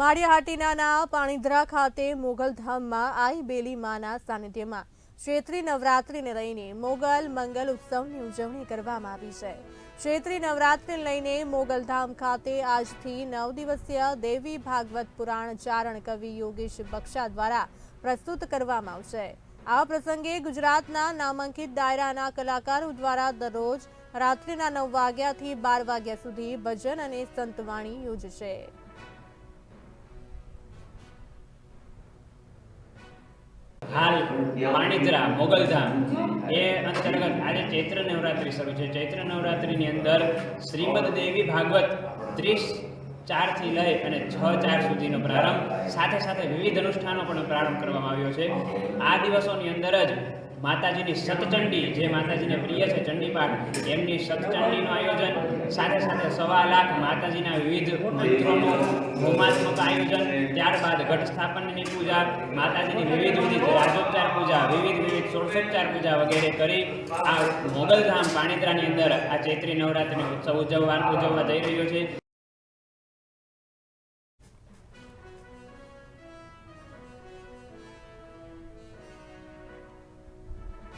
માળિયાહાટીના પાણીધરા ખાતે મોગલધામમાં આઈ બેલી માના સાનિધ્યમાં ક્ષેત્રી નવરાત્રિને લઈને મોગલ મંગલ ઉત્સવની ઉજવણી કરવામાં આવી છે. ક્ષેત્રી નવરાત્રિને લઈને મોગલધામ ખાતે આજથી નવ દિવસીય દેવી ભાગવત પુરાણ ચારણ કવિ યોગેશ બક્ષા દ્વારા પ્રસ્તુત કરવામાં આવશે. આ પ્રસંગે ગુજરાતના નામાંકિત દાયરાના કલાકારો દ્વારા દરરોજ રાત્રિના નવ વાગ્યાથી બાર વાગ્યા સુધી ભજન અને સંતવાણી યોજશે. હાલ પાણીધરા મોગલધામ. એ અંતર્ગત આજે ચૈત્ર નવરાત્રિ શરૂ છે. ચૈત્ર નવરાત્રિની અંદર શ્રીમદ દેવી ભાગવત ત્રીસ ચારથી લઈ અને છ ચાર સુધીનો પ્રારંભ સાથે સાથે વિવિધ અનુષ્ઠાનો પણ પ્રારંભ કરવામાં આવ્યો છે. આ દિવસોની અંદર જ માતાજીની સતચંડી જે માતાજીને પ્રિય છે ચંડીપાઠ એમની સતચંડીનું આયોજન સાથે સાથે સવા લાખ માતાજીના વિવિધ મંત્રોનું હોમાત્મક આયોજન ત્યારબાદ ઘટ સ્થાપનની પૂજા માતાજીની વિવિધ વિવિધ પૂજા, વિવિધ વિવિધ ષોડશોપચાર પૂજા વગેરે કરી આ મોગલધામ પાણીતરાની અંદર આ ચૈત્રી નવરાત્રિનો ઉત્સવ ઉજવવા ઉજવવા જઈ રહ્યો છે.